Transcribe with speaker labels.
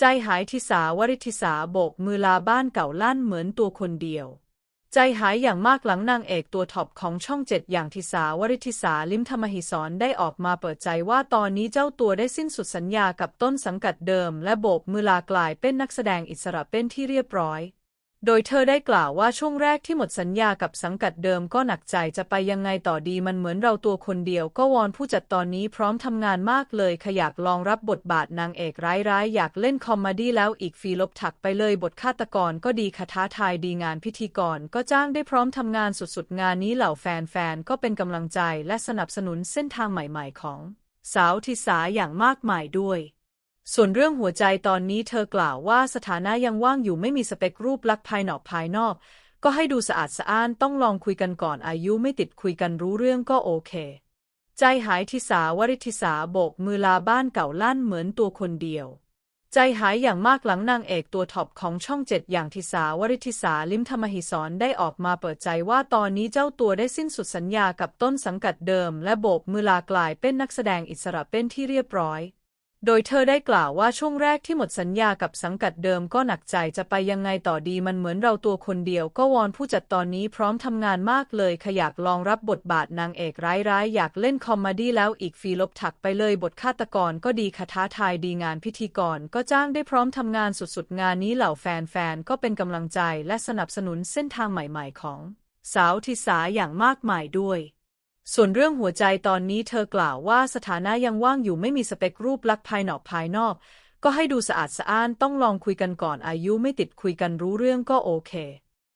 Speaker 1: ใจหายทิสาวริทิสาโบกมือลาบ้านเก่าลั่นเหมือนตัวคนเดียว ใจหายอย่างมากหลังนางเอกตัวท็อปของช่องเจ็ดอย่างทิสาวริทิสาลิมธรรมหิสรได้ออกมาเปิดใจว่าตอนนี้เจ้าตัวได้สิ้นสุดสัญญากับต้นสังกัดเดิม และโบกมือลากลายเป็นนักแสดงอิสระเป็นที่เรียบร้อย โดยเธอได้กล่าวว่าช่วงแรกที่หมดสัญญากับสังกัดเดิมก็หนักใจจะไปยังไงต่อดีมันเหมือนเราตัวคนเดียว ก็วอนผู้จัดตอนนี้พร้อมทำงานมากเลยขยากลองรับบทบาทนางเอกร้ายๆ อยากเล่นคอมเมดี้แล้วอีกฟีลบถักไปเลยบทฆาตกรก็ดีคาท้าทายดีงานพิธีกร ก็จ้างได้พร้อมทำงานสุดๆ งานนี้เหล่าแฟนๆ ก็เป็นกำลังใจและสนับสนุนเส้นทางใหม่ๆ ของ สาวทิสาอย่างมากมายด้วย ส่วนเรื่องหัวใจตอนนี้เธอกล่าวว่าสถานะยังว่างอยู่ไม่มีสเปครูปลักษณ์ภายนอกภายนอก ก็ให้ดูสะอาดสะอ้านต้องลองคุยกันก่อนอายุไม่ติดคุยกันรู้เรื่องก็โอเค ใจหายทิสาวริทิสาโบกมือลาบ้านเก่าลั่นเหมือนตัวคนเดียว ใจหายอย่างมากหลังนางเอกตัวท็อปของช่องเจ็ดอย่างทิสาวริทิสาลิมธรรมหิสรได้ออกมาเปิดใจว่าตอนนี้เจ้าตัวได้สิ้นสุดสัญญากับต้นสังกัดเดิม และโบกมือลากลายเป็นนักแสดงอิสระเป็นที่เรียบร้อย โดยเธอได้กล่าวว่าช่วงแรกที่หมดสัญญากับสังกัดเดิมก็หนักใจจะไปยังไงต่อดีมันเหมือนเราตัวคนเดียว ก็วอนผู้จัดตอนนี้พร้อมทำงานมากเลยขยากลองรับบทบาทนางเอกร้ายๆ อยากเล่นคอมเมดี้แล้วอีกฟีลบถักไปเลยบทฆาตกรก็ดีคาท้าทายดีงานพิธีกร ก็จ้างได้พร้อมทำงานสุดๆ งานนี้เหล่าแฟนๆ ก็เป็นกำลังใจและสนับสนุนเส้นทางใหม่ๆ ของ สาวทิสาอย่างมากมายด้วย ส่วนเรื่องหัวใจตอนนี้เธอกล่าวว่าสถานะยังว่างอยู่ไม่มีสเปครูปลักษณ์ภายนอกภายนอก ก็ให้ดูสะอาดสะอ้านต้องลองคุยกันก่อนอายุไม่ติดคุยกันรู้เรื่องก็โอเค